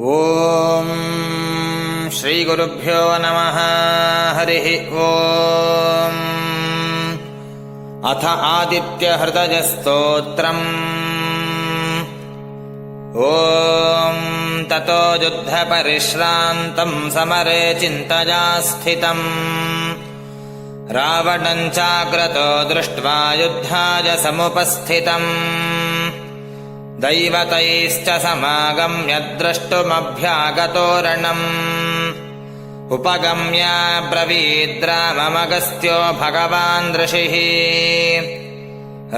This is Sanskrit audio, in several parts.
ॐ श्रीगुरुभ्यो नमः हरिः ॐ। अथ आदित्यहृदयस्तोत्रम्। ॐ ततो युद्धपरिश्रान्तम् समरे चिन्तया स्थितम् रावणम् चाग्रतो दृष्ट्वा युद्धाय समुपस्थितम् दैवतैश्च समागम्य द्रष्टुमभ्यागतोरणम्। उपगम्याब्रवीद्राममगस्त्यो भगवान् ऋषिः।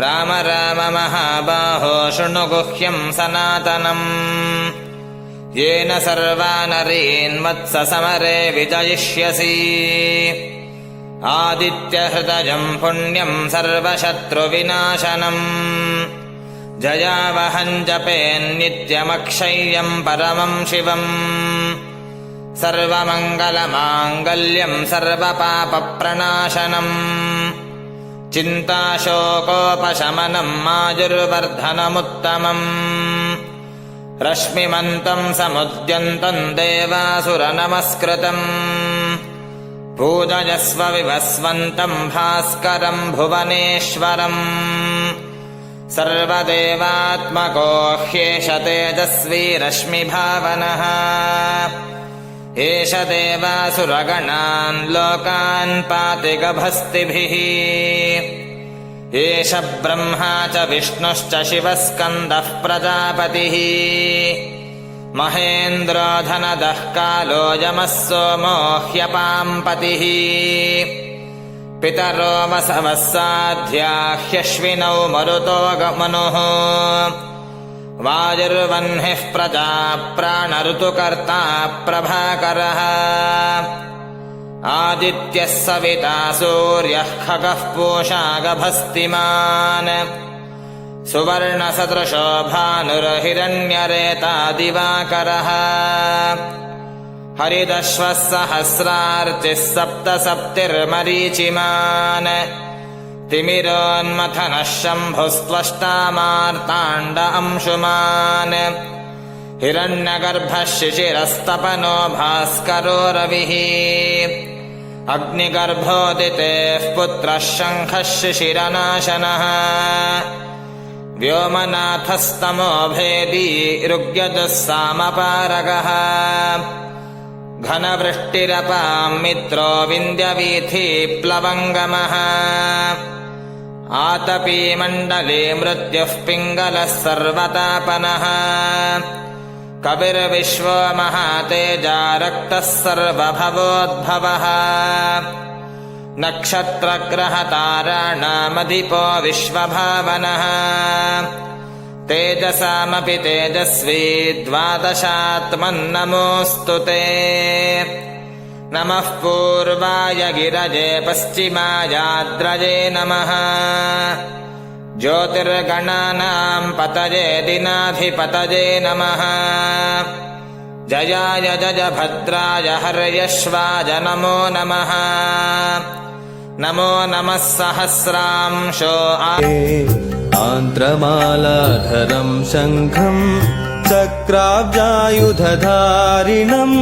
राम राम महाबाहो शृणु गुह्यम् सनातनम्। येन सर्वानरीन्वत्स समरे विजयिष्यसि। आदित्यहृदयम् पुण्यम् सर्वशत्रुविनाशनम् जयावहम् जपेन्नित्यमक्षय्यम् परमम् शिवम्। सर्वमङ्गलमाङ्गल्यम् सर्वपापप्रणाशनम्। चिन्ताशोकोपशमनम् मायुर्वर्धनमुत्तमम् रश्मिमन्तम् समुद्यन्तम् देवासुरनमस्कृतम्। पूजयस्व विभस्वन्तम् भास्करम् भुवनेश्वरम् सर्वदेवात्मको ह्येष तेजस्वी रश्मिभावनः एष देवासुरगणान् लोकान् पाति गभस्तिभिः एष ब्रह्मा च विष्णुश्च शिवः स्कन्दः प्रजापतिः। महेन्द्रो धनदः कालो यमः सोमो ह्यपाम्पतिः पितरो वसवः साध्या ह्यश्विनौ मरुतो मनुः वायुर्वह्निः प्रजा प्राणऋतुकर्ता प्रभाकरः। आदित्यः सविता सूर्यः खगः पूषा गभस्तिमान्। सुवर्णसदृशो भानुर्हिरण्यरेता दिवाकरः हरिदश्वः सहस्रार्चिः सप्त सप्तिर्मरीचिमान् तिमिरोन्मथनः शम्भुस्त्वष्टामार्ताण्ड अंशुमान्। हिरण्यगर्भः शिशिरस्तपनो भास्करो रविः। अग्निगर्भोदितेः पुत्रः शङ्खः शिशिरनाशनः व्योमनाथस्तमो भेदी ऋग्यदः सामपारगः घनवृष्टिरपाम् मित्रो विन्द्यवीथिप्लवङ्गमः आतपीमण्डले मृत्युः पिङ्गलः सर्वतापनः। कविर्विश्वो महातेजा रक्तः सर्वभवोद्भवः। नक्षत्रग्रहताराणामधिपो विश्वभावनः तेजसामपि तेजस्वी द्वादशात्मन्नमोऽस्तु ते। नमः पूर्वाय गिरजे पश्चिमायाद्रजे नमः। ज्योतिर्गणानाम् पतये दिनाधिपतये नमः। जयाय जय भद्राय हर्यश्वाय नमो नमः। नमो नमः सहस्रांशो आन्त्रमालाधरम् शङ्खम् चक्राब्जायुधधारिणम्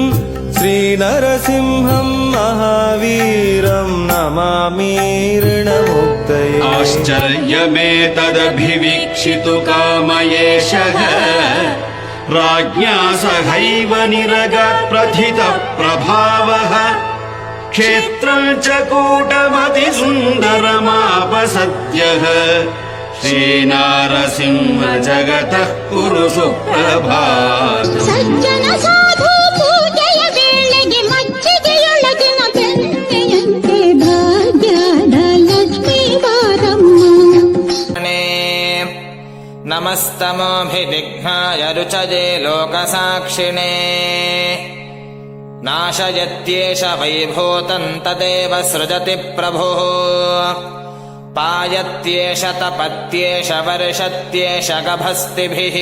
श्रीनरसिंहम् महावीरम् नमामीर्णमुक्तये आश्चर्यमेतदभिवीक्षितु कामयेशः। राज्ञा सहैव निरगप्रथितः प्रभावः क्षेत्रम् च कूटमतिसुन्दरमापसद्यः श्रीनारसिंह जगतः कुरु सुप्रभातम् ಸಜ್ಜನ ಸಾಧು ಪೂಜೆಯ ವೇಳೆಗೆ ಮಜ್ಜಿಗೆಯೊಳಗಿನ ಬೆಣ್ಣೆಯಂತೆ ಭಾಗ್ಯದ ಲಕ್ಷ್ಮೀ ಬಾರಮ್ಮ नमस्तमोऽभिदिघ्नाय रुचये लोकसाक्षिणे नाशयत्येष वैभूतम् तदेव सृजति प्रभुः पायत्येष तपत्येष वर्षत्येष गभस्तिभिः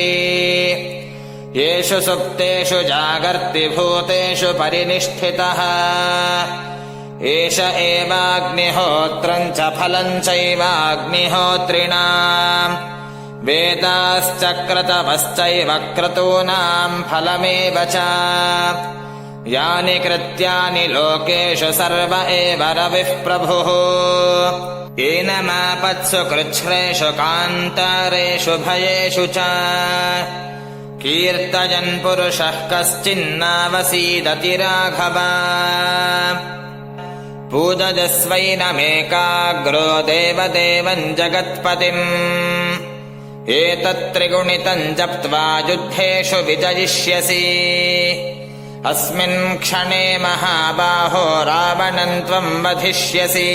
येषु सुप्तेषु जागर्ति भूतेषु परिनिष्ठितः। एष एवाग्निहोत्रम् च फलम् चैवाग्निहोत्रिणाम्। वेदाश्च क्रतवश्चैव क्रतूनाम् फलमेव च यानि कृत्यानि लोकेषु सर्व एव रविः प्रभुः। येनमापत्सु कृच्छ्रेषु कान्तारेषु भयेषु च। कीर्तयन् पुरुषः कश्चिन्नावसीदति राघव पूजजस्वैनमेकाग्रो देवदेवम् जगत्पतिम्। एतत्त्रिगुणितम् जप्त्वा युद्धेषु विजयिष्यसि अस्मिन् क्षणे महाबाहो रावणम् त्वम् वधिष्यसि।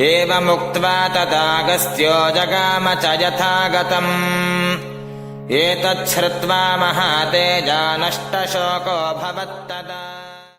एवमुक्त्वा तदागस्त्यो जगाम च यथागतम्। एतच्छ्रुत्वा महातेजा नष्टशोको भवत्तदा।